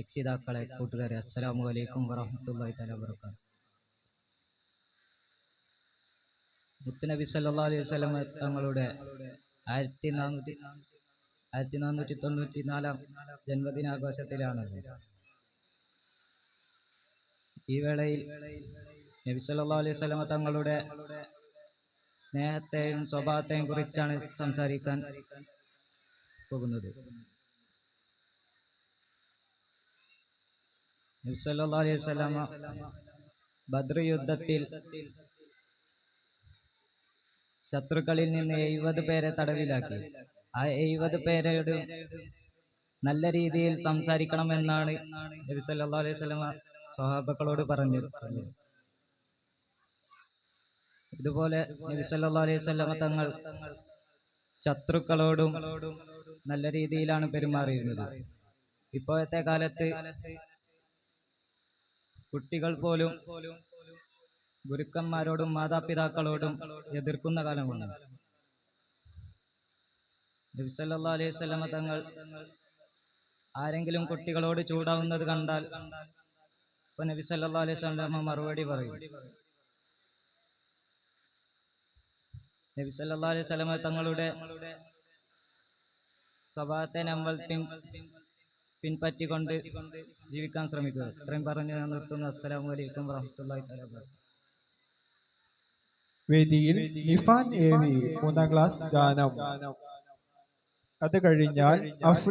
രക്ഷിതാക്കളെ കൂട്ടുകാരെ അസ്സലാമു അലൈക്കും വറഹമത്തല്ലാഹി തആല വബറകാത്ത് മുത്തുനബി സല്ലല്ലാഹു അലൈഹി വസല്ലം തങ്ങളുടെ ആയിരത്തി നാനൂറ്റി ആയിരത്തി നാനൂറ്റി തൊണ്ണൂറ്റി നാലാം ജന്മദിനാഘോഷത്തിലാണ്. ഈ വേളയിൽ നബി സല്ലല്ലാഹു അലൈഹി വസല്ലം തങ്ങളുടെ സ്നേഹത്തെയും സ്വഭാവത്തെയും കുറിച്ചാണ് സംസാരിക്കാൻ പോകുന്നത് നബി സല്ലല്ലാഹു അലൈഹി ബദ്ർ യുദ്ധത്തിൽ ശത്രുക്കളിൽ നിന്ന് എഴുപത് പേരെ തടവിലാക്കി. ആ എഴുപത് പേരോട് നല്ല രീതിയിൽ സംസാരിക്കണമെന്നാണ് നബി സല്ലാ അലൈഹി സ്വലമ സ്വഹാബക്കളോട് പറഞ്ഞു ഇതുപോലെ നബി സല്ലാ അലൈഹി സ്വലമ തങ്ങൾ ശത്രുക്കളോടും നല്ല രീതിയിലാണ് പെരുമാറിയിരുന്നത്. ഇപ്പോഴത്തെ കാലത്ത് കുട്ടികൾ പോലും ഗുരുക്കന്മാരോടും മാതാപിതാക്കളോടും എതിർക്കുന്ന കാലമാണ്. നബി സല്ലല്ലാഹു അലൈഹി സ്വലമ തങ്ങൾ ആരെങ്കിലും കുട്ടികളോട് ചൂടാവുന്നത് കണ്ടാൽ ഇപ്പൊ നബി അലൈഹി സ്വലമ മറുപടി പറയും. നബി അലൈഹി സ്വലമ തങ്ങളുടെ സ്വഭാവത്തെ നമ്മൾ പിൻപറ്റിക്കൊണ്ട് ജീവിക്കാൻ ശ്രമിക്കുക. ഇത്രയും പറഞ്ഞ് ഞാൻ നിർത്തുന്നു. അസ്സലാമു അലൈക്കും വറഹ്മത്തുള്ളാഹി തആല വേദിയിൽ നിഫാൻ എ വി മൂന്നാം ക്ലാസ് ഗാനം. അത് കഴിഞ്ഞാൽ